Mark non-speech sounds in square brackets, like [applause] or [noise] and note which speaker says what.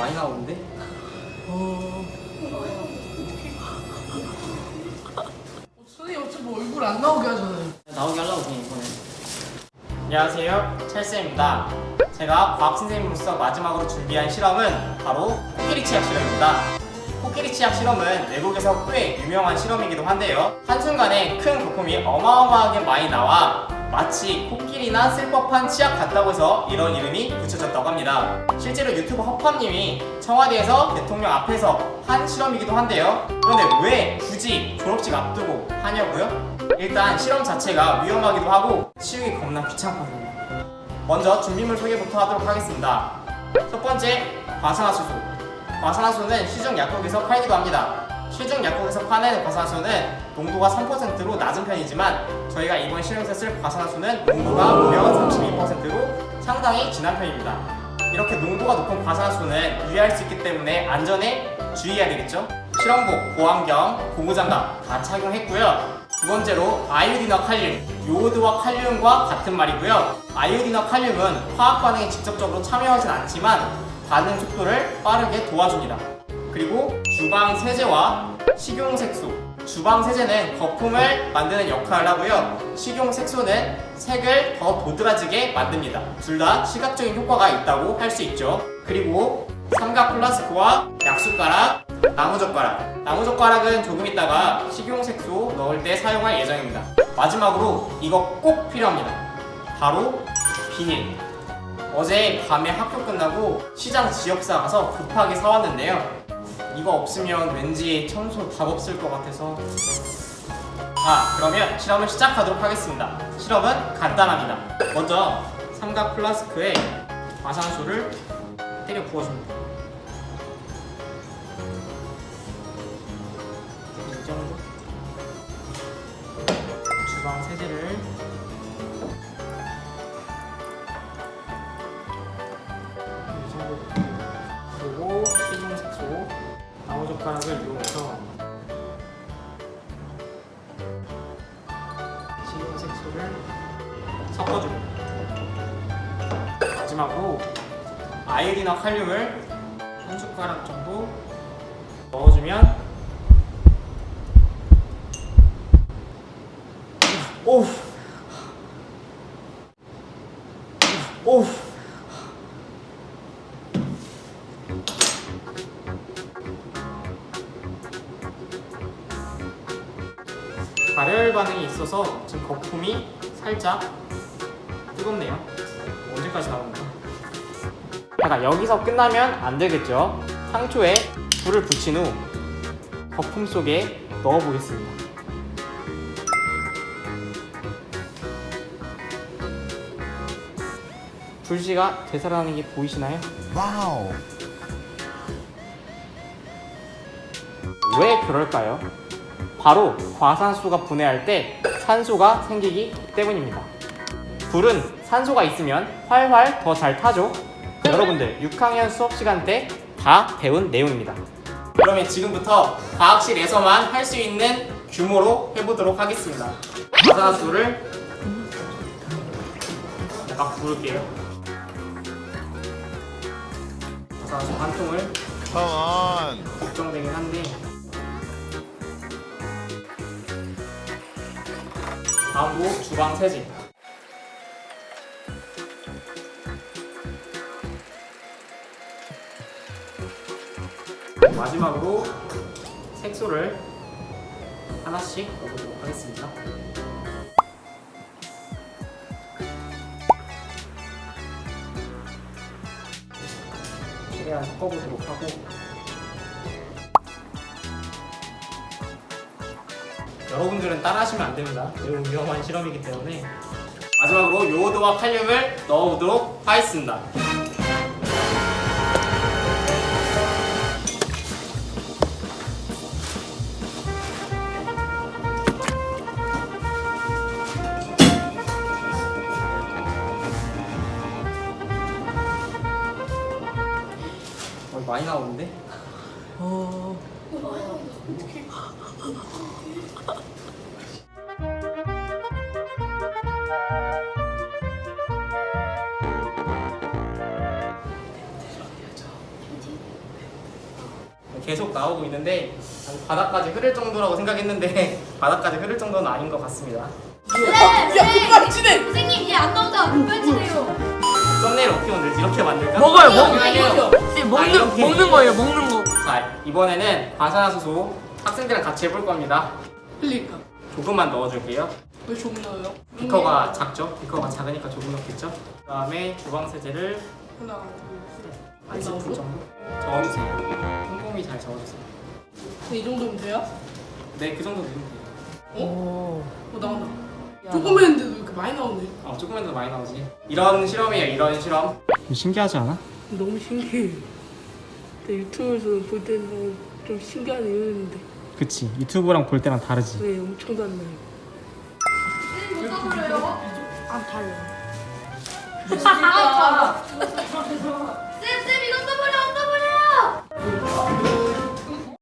Speaker 1: 많이 나오는데?
Speaker 2: 선생님 어차피 얼굴 안 나오게 하잖아요.
Speaker 1: 나오게 하려고 그냥 이번에. 안녕하세요. 찰스입니다. 제가 과학 선생님으로서 마지막으로 준비한 실험은 바로 코끼리 치약 실험입니다. 코끼리 치약 실험은 외국에서 꽤 유명한 실험이기도 한데요. 한순간에 큰 거품이 어마어마하게 많이 나와 마치 코끼리나 쓸 법한 치약 같다고 해서 이런 이름이 붙여졌다고 합니다. 실제로 유튜버 허팝님이 청와대에서 대통령 앞에서 한 실험이기도 한데요. 그런데 왜 굳이 졸업식 앞두고 하냐고요? 일단 실험 자체가 위험하기도 하고 치우기 겁나 귀찮거든요. 먼저 준비물 소개부터 하도록 하겠습니다. 첫 번째, 과산화수소. 과산화수소는 시중 약국에서 팔기도 합니다. 시중 약국에서 파는 과산화수소는 농도가 3%로 낮은 편이지만 저희가 이번 실험에서 쓸 과산화수소는 농도가 무려 32%로 상당히 진한 편입니다. 이렇게 농도가 높은 과산화수소는 유해할 수 있기 때문에 안전에 주의해야 되겠죠? 실험복, 보안경, 고무장갑 다 착용했고요. 두 번째로 아이오딘과 칼륨, 요오드와 칼륨과 같은 말이고요. 아이오딘과 칼륨은 화학 반응에 직접적으로 참여하진 않지만 반응 속도를 빠르게 도와줍니다. 그리고 주방 세제와 식용 색소. 주방 세제는 거품을 만드는 역할을 하고요. 식용 색소는 색을 더 도드라지게 만듭니다. 둘 다 시각적인 효과가 있다고 할 수 있죠. 그리고 삼각 플라스크와 약숟가락, 나무젓가락. 나무젓가락은 조금 있다가 식용색소 넣을 때 사용할 예정입니다. 마지막으로 이거 꼭 필요합니다. 바로 비닐. 어제 밤에 학교 끝나고 시장 지역사 가서 급하게 사왔는데요. 이거 없으면 왠지 청소 답 없을 것 같아서. 아, 그러면 실험을 시작하도록 하겠습니다. 실험은 간단합니다. 먼저 삼각 플라스크에 과산수를 때려 부어줍니다. 이 정도 주방 세제를 나무젓가락을 이용해서 식용 색소를 섞어줍니다. 마지막으로 아이린과 칼륨을 한 숟가락 정도 넣어주면 오우! 오우 발열 반응이 있어서 지금 거품이 살짝 뜨겁네요 언제까지 나오는가 잠깐 여기서 끝나면 안 되겠죠 상초에 불을 붙인 후 거품 속에 넣어 보겠습니다 불씨가 되살아나는 게 보이시나요?
Speaker 3: 와우.
Speaker 1: 왜 그럴까요? 바로 과산수소가 분해할 때 산소가 생기기 때문입니다. 불은 산소가 있으면 활활 더 잘 타죠? 여러분들 6학년 수업 시간 때 다 배운 내용입니다. 그러면 지금부터 과학실에서만 할 수 있는 규모로 해보도록 하겠습니다. 과산수소를 막 부을게요. 과산수 한 통을
Speaker 3: Come on.
Speaker 1: 다음으로 주방 세제. 마지막으로 색소를 하나씩 넣어보도록 하겠습니다. 최대한 섞어보도록 하고 여러분들은 따라하시면 안 됩니다. 매우 위험한 실험이기 때문에 마지막으로 요오드와 칼륨을 넣어보도록 하겠습니다. 어, 많이 나오는데?
Speaker 2: 어...
Speaker 1: 계속 나오고 있는데 한 바닥까지 흐를 정도라고 생각했는데 [laughs] 바닥까지 흐를 정도는 아닌 것 같습니다.
Speaker 2: 야 급발진해.
Speaker 4: 선생님 얘 안 나오잖아 급발진해요
Speaker 1: 썸네일 어떻게 만들지? 이렇게 만들까?
Speaker 5: 먹어요, 먹어요. 네,
Speaker 1: 아,
Speaker 5: 먹는
Speaker 1: 이렇게.
Speaker 5: 먹는 거예요, 먹는 거.
Speaker 1: 자 이번에는 과산화수소 학생들이랑 같이 해볼 겁니다.
Speaker 2: 흘릴까?
Speaker 1: 조금만 넣어줄게요.
Speaker 2: 왜 조금 넣어요?
Speaker 1: 비커가 작죠? 비커가 작으니까 조금 넣겠죠? 그 다음에 주방세제를
Speaker 2: 하나, 한안
Speaker 1: 스푼
Speaker 2: 나오고?
Speaker 1: 정도 저어주세요. 꼼꼼히 잘 저어주세요.
Speaker 2: 둘. 이 정도면 돼요?
Speaker 1: 네, 그 정도 넣으면 돼요.
Speaker 2: 어? 어 나온다. 조금 했는데 왜 이렇게 많이 나오네?
Speaker 1: 어, 조금만 더 많이 나오지. 이런 실험이에요, 이런 실험. 신기하지 않아?
Speaker 2: 너무 신기해. 근데 유튜브에서 볼 때는 좀 신기한 이유인데
Speaker 1: 그치. 유튜브랑 볼 때랑 다르지.
Speaker 2: 왜 엄청 달라요?
Speaker 4: 선생